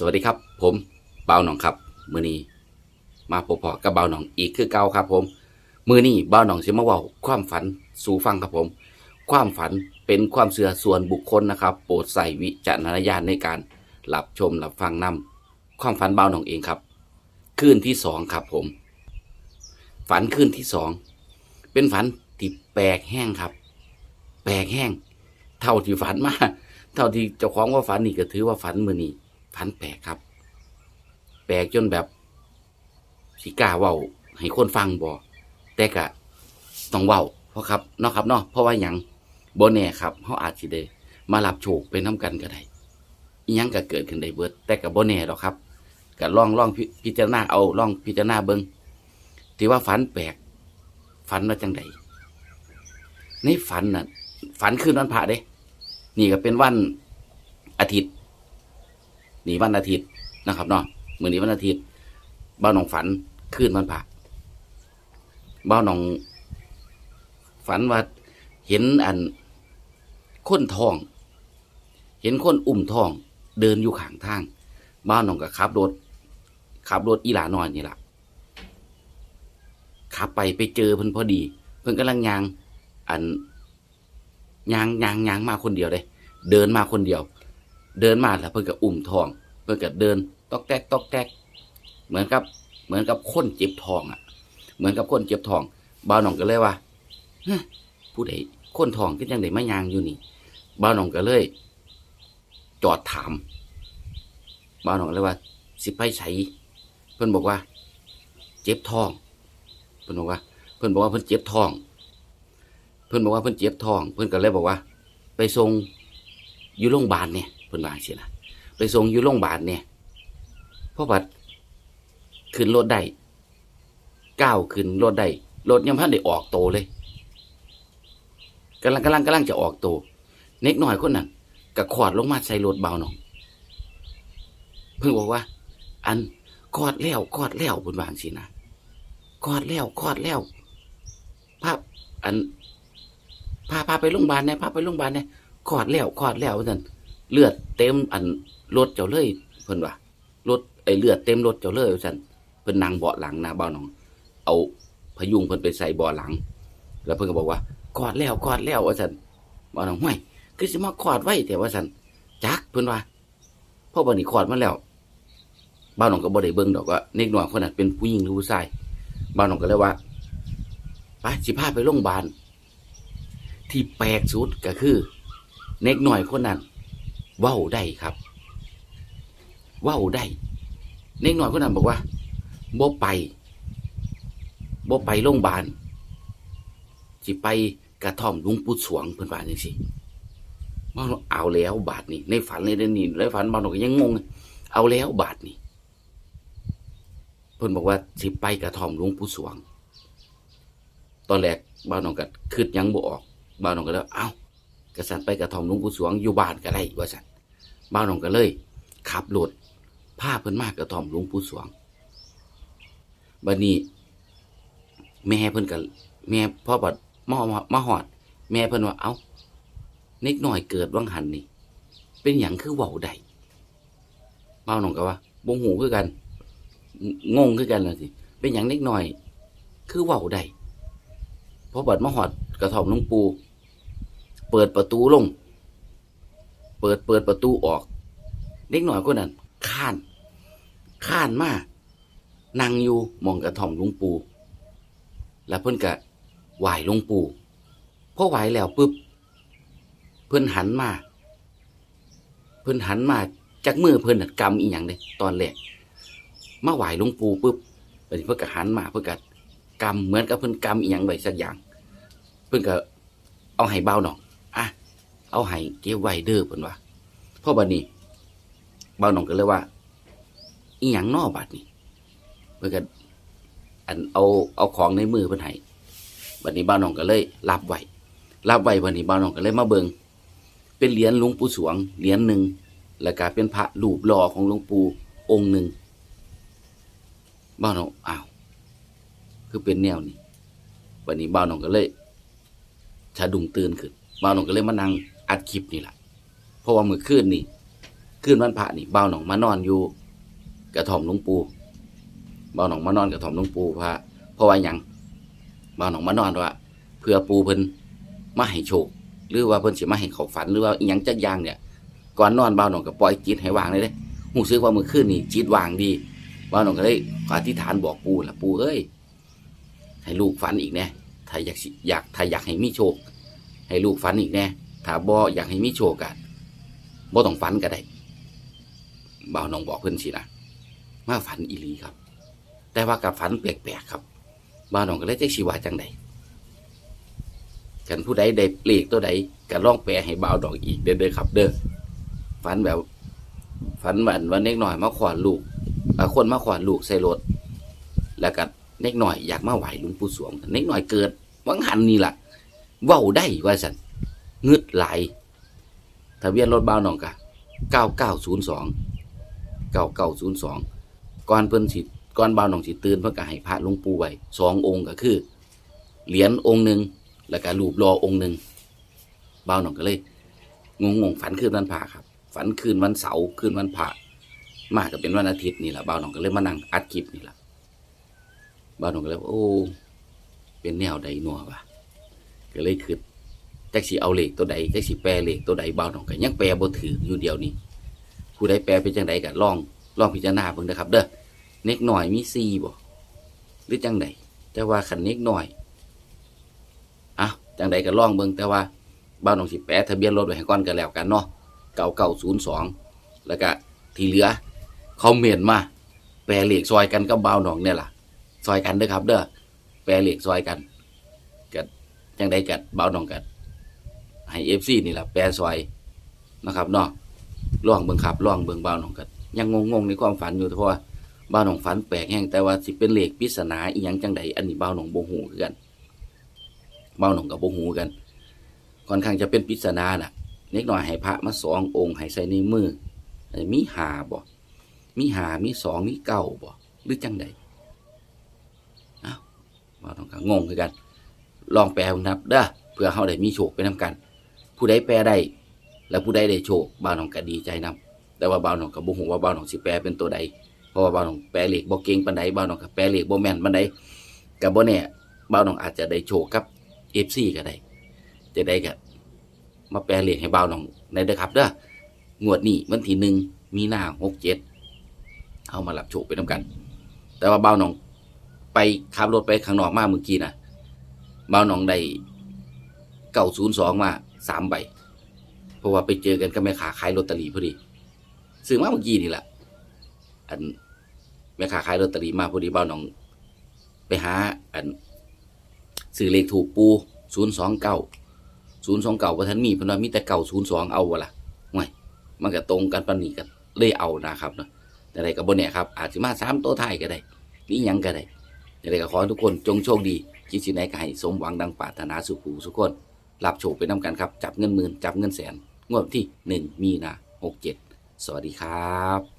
สวัสดีครับ ผมเบาหนองครับ มือนี้มาพบๆกับเบาหนองอีกคือเก่าครับ ผม มือนี้เบาหนองสิมาว้าความฝันสู่ฟังครับผม ความฝันเป็นความเชื่อส่วนบุคคลนะครับ โปรดใส่วิจารณญาณในการรับชมรับฟังนํความฝันเบาหนองเองครับคืนที่สองครับผม ฝันคืนที่สองเป็นฝันที่แปลกแห้งครับ แปลกแห้ง เท่าที่ฝันมาเท่าที่เจ้าของว่าฝันนี่ก็ถือว่าฝันมือนี้ ฝันแปลกครับ แปลกจนแบบสิกล้าเว้าให้คนฟังบ่แต่ก็ต้องเว้าเพราะครับเนาะครับเนาะเพราะว่าหยังบ่แน่ครับเฮาอาจสิได้มารับโชคไปนํกันก็ได้อีหยังก็เกิดขึ้นได้เบิด แต่ก็บ่แน่ดอกครับก็ลองลองพิพิจารณาเอาลองพิจารณาเบิ่งที่ว่าฝันแปลกฝันว่าจังไดในฝันน่ะฝันคืนวันพระเด้ นี่ก็เป็นวันอาทิตย์ นี่วันอาทิตย์นะครับเนาะมือนี้วันอาทิตย์บ้าวหนองฝันคืนวันพระบ้าวหนอง ฝันว่าเห็นอันค้นทอง เห็นคนอุ้มทอง เดินอยู่ข้างทาง บ้าวหนองก็ขับรถขับรถอีหลานอนนี่แหละขับไปไปเจอเพิ่นพอดี เพิ่นกำลังยาง อันยางยางยางมาคนเดียวเลยเดินมาคนเดียว เดินมาแล้วเพิ่นก็อุ้มทอง เพิ่นก็เดินตอกแตกตอกแตกเหมือนกับ เหมือนกับคนเจ็บทองอะ เหมือนกับคนเจ็บทองบ่าวหนองก็เลยว่าฮะผู้ใดคนทองก็ยังได้มายางอยู่นี่บ่าวหนองก็เลย จอดถามบ่าวหนองก็เลยว่า สิไปไสเพิ่นบอกว่า เจ็บท้องเพิ่นบอกว่า เพิ่นบอกว่าเพิ่นเจ็บท้องเพิ่อนบอกว่าเพิ่อนเจ็บท้อง เพิ่อนก็เลยบอกว่า ไปส่งอยู่โรงพยาบาลเนี่ย เพิ่นว่าจังซี่นะไปส่งอยู่โรงพยาบาลเนี่ยพราะว่าขึ้นรถได้ก้าวขึ้นรถได้รถยังพันได้ออกโตเลยกำลังกำลังกำลังจะออกโตเน็กหน่อยคนนั้นก็ขอดลงมาใส่รถเบาหน่องเพิ่งบอกว่า อันกอดแล้วกอดแล้วเพิ่นวางซี่นะกอดแล้วกอดแล้วภาพอันพาพาไปโรงพยาบาลเนี่ยพาไปโรงพยาบาลเนี่ยขอดแล้วขอดแล้วนั่น เลือดเต็มอันรถเจ้าเลยเพิ่นว่ารถไอเลือดเต็มรถเจ้าเลยสั่นเพิ่นนั่งเบาะหลังนะเบาหนอง เอาพยุงเพิ่นไปใส่เบาะหลัง แล้วเพิ่นก็บอกว่ากอดแล้วกอดแล้วว่าสั่นเบาหนองห้วยคือสิมาขอดไว้แต่ว่าสั่นจักเพิ่นว่าเพราะบัดนี้ขอดมาแล้วเบาหนองก็บ่ได้เบิ่งดอกว่าเด็กน้อยคนนั้นเป็นผู้หญิงหรือผู้ชายเบาหนองก็เลยว่าไปสิพาไปโรงพยาบาลที่แปลกสุดก็คือ เน็กหน่อยคนนั้น เว้าได้ครับ เว้าได้เน็กหน่อยคนนั้นบอกว่าบ่ไปบ่ไปโรงพยาบาลสิไปกระท่อมลุงปู่สวงเพิ่นว่าจังซี่มาเอาแล้วบาทนี่ในฝันเลยนี่ในฝันบางหนก็ยังงง เอาแล้วบาทนี่เพิ่นบอกว่าสิไปกระท่อมลุงปู่สวง ตอนแรกบ้านน้องก็คิดยังบ่ออกบ้าวน้องก็เลยเอ้ากระสันไปกระทอมลุงปู่สวงอยู่บ้านก็ได้ว่าสัน บ้าวน้องก็เลยขับรถพาเพิ่นมากระทอมหลุงปู่สวงบัดนี้ แม่เพิ่นก็แม่พ่อบัดมามามาหอด แม่เพิ่นว่าเอ้านิดหน่อยเกิดวังหันนี่ เป็นหยังคือเว้าได้บ้าวน้องก็ว่าบ่หูคือกัน งงคือกันล่ะสิ เป็นหยังนิดหน่อย คือเว้าได้พอบัดมาหอดกระท่อมหลวงปูเปิดประตูลง เปิดเปิดประตูออกเด็กหน่อยคนนั้นข้านข้านมานั่งอยู่มองกระท่อมลวงปูแล้วเพิ่นก็ไหวลวงปูพอไหวแล้วปุ๊บเพิ่นหันมา เพิ่นหันมาจากมือเพิ่นน่ะกำอีหยังเลยตอนแรกมาไหวลวงปูปุ๊บเพิ่นก็หันมาเพิ่นก็กำเหมือนกับเพิ่นกำอีหยังไว้สักอย่าง เพิ่นก็เอาให้เบาหนองอะ เอาให้เก็บไว้เด้อเพิ่นว่าพราะบัดนี้เบาหนองก็เลยว่า อีหยังนอบัดนี้เพิ่นก็อันเอาเอาของในมือเพิ่นให้บัดนี้เบาหนองก็เลยรับไว้รับไว้บัดนี้เบาหนองก็เลยมาเบิงเป็นเหรียญหลวงปู่สวงเหรียญหนึ่งแล้วก็เป็นพระรูปหล่อของหลวงปู่องค์หนึ่งเบาหนองอ้าวคือเป็นแนวนี้วันนี้เบาหนองก็เลยชาดุงตื่นขึ้นบ่าวหนองก็เลยมานั่ง อัดคลิปนี่แหละเพราะว่ามือคืนนี่คืคืนวันพระนี่เบาหนองมานอนอยู่กระท่อมหลวงปู่บ่าหนองมานอนกระท่อมหลวงปู่เพราะเพราะว่าหยังเบาหนองมานอนว่า เพื่อปูเพิ่นมาให้โชคหรือว่าเพิ่นสิมาให้เขาฝันหรือว่าอีหยังจักอย่างเนี่ยก่อนนอนเบาหนองก็ปล่อยจิตให้วางเลยเด้หูซื้อว่ามือคืนนี่จิตวางดีเบาหนองก็เลยอธิษฐานบอกปู่ล่ะปู่เอ้ยให้ลูกฝันอีกแน่ถ้าอยากอยากถ้าอยากให้มีโชค ให้ลูกฝันอีกแน่ ถ้าบ่อยากให้มีโชคกันบ่ต้องฝันก็ได้บ่าวหนองบอกเพิ่อนสินะมาฝันอีหลีครับ แต่ว่ากับฝันแปลกๆครับบ่าวหนองก็เลยจักสิว่าจังไดกันผู้ใดได้เลขตัวใดก็ลองแปลให้บ่าวดอกอีกเด้อครับ เด้อฝันแบบฝันเหมือนว่าเน็กหน่อยมาขวานลูกบางคนมาขวานลูกใส่รถแล้วก็เน็กหน่อยอยากมาไหวลุงปู่สวงเน็กหน่อยเกิดวังหันนี่ล่ะเว้าได้ว่าสัน งึดไหลทะเบียนรถบ้าวหนองกะเก้าเก้าศูนย์สองเก้าเก้าศูนย์สองก่อนเพิ่นสิก่อนบ้าวหนองสิตื่นเพิ่นก็ให้พระหลวงปู่ไว้สององค์ก็คือ เหรียญองค์หนึ่งแล้วก็รูปรอองค์หนึ่งบ้าวหนองก็เลยงงงฝันคืนวันพระครับ ฝันคืนวันเสาร์คืนวันพระมากก็เป็นวันอาทิตย์นี่แหละบ้าวหนองก็เลยมานั่งอัดคลิปนี่แหละบ้าวหนองก็เลยโอ้เป็นแนวใดนัววะก็เลยคือ จักสิเอาเหลขตัวใดจักสิแปลเหลขตัวใดเบาหน่องก็ยังแปลบ่ถืออยู่เดียวนี้ผู้ใดแปลเป็นจังใดก็ลองลองพิจารณาเบิ่งนะครับ เด้อเน็กหน่อยมีซีบ่หรือจังใดแต่ว่าคันเน็กหน่อยอะจังใดก็ลองเบิ่งแต่ว่าเบาหน่องสิแปลทะเบียนรถไว้ให้ก่อนก็แล้วกันเนาะ9902แล้วก็ที่เหลือคอมเมนต์มาแปลเหลขซอยกันกับเบาหน่องเนี่ยล่ะ ซอยกันเด้อครับ เด้อแปลเหลขซอยกันจังไดกัดเบาหน่องกัด ให้เอฟซีนี่แหละแปรซอยนะครับเนาะล่องเบิงขับล่องเบิงเบาหนองกัดยังงงๆในความฝันอยู่เพราะว่าเบาหนองฝันแปลกแห้งแต่ว่าสิเป็นเลขปริศนาอีหยังจังใดอันนี้เบาหนองโบหูกันเบาหนองกับโบหูกันค่อนข้างจะเป็นปริศนาน่ะเล็กน้อยให้พระมาสององค์ให้ใส่ในมือมีหาบ่มีหามีสองมีเก้าบ่หรือจังใดอ้าวเบาหนองก็งงคือกัน ลองแปลครับเด้อเพื่อเขาได้มีโชคไปนำกัน ผู้ใดแปลได้ แล้วผู้ใดได้โชคบ่าวน้องก็ดีใจนํแต่ว่าบ่าวน้องก็บ่ฮู้ว่าบ่าวน้องสิแปลเป็นตัวใดเพราะว่าบ่าวน้องแปลเลขบ่เก่งปานใดบ่าวน้องก็แปลเลขบ่แม่นปานใดก็บ่แน่บ่าวน้องอาจจะได้โชคกับ FC ก็ได้จะได้ก็มาแปลเลขให้บ่าวน้องได้เด้อครับเด้องวดนี้วันที่หนึ่งมีนา67เอามารับโชคไปนำกัน แต่ว่าบ่าวน้องไปขับรถไปข้างนอกมาเมื่อกี้นะบ้าวหนองได้เก้าศูนย์สองมา สามใบ เพราะว่าไปเจอกันกับแม่ค้าขายลอตเตอรี่พอดีซื้อมาเมื่อกี้นี่แหละอันแม่ค้าขายลอตเตอรี่มาพอดีบ้าวหนอง ไปหา อันซื้อเลขถูกปูศูนย์สองเก้าศูนย์สองเก้าว่าท่านมีเพราะว่ามีแต่เก้าศูนย์สองเอาวะล่ะห่วยมันก็ตรงกันปนนี้กันเลยเอานะครับเนาะแต่ใดก็บ่เนี่ยครับ อาจจะมาสามตัวท้ายก็ได้หรือหยังก็ได้แต่ใดก็ขอทุกคนจงโชคดีคิดสิ่งใดก็ให้สมหวังดังปรารถนาสุขูสุขคน รับโชคไปน้ากันครับ จับเงินหมื่นจับเงินแสน งวดที่หนึ่งมีนาหกเจ็ดสวัสดีครับ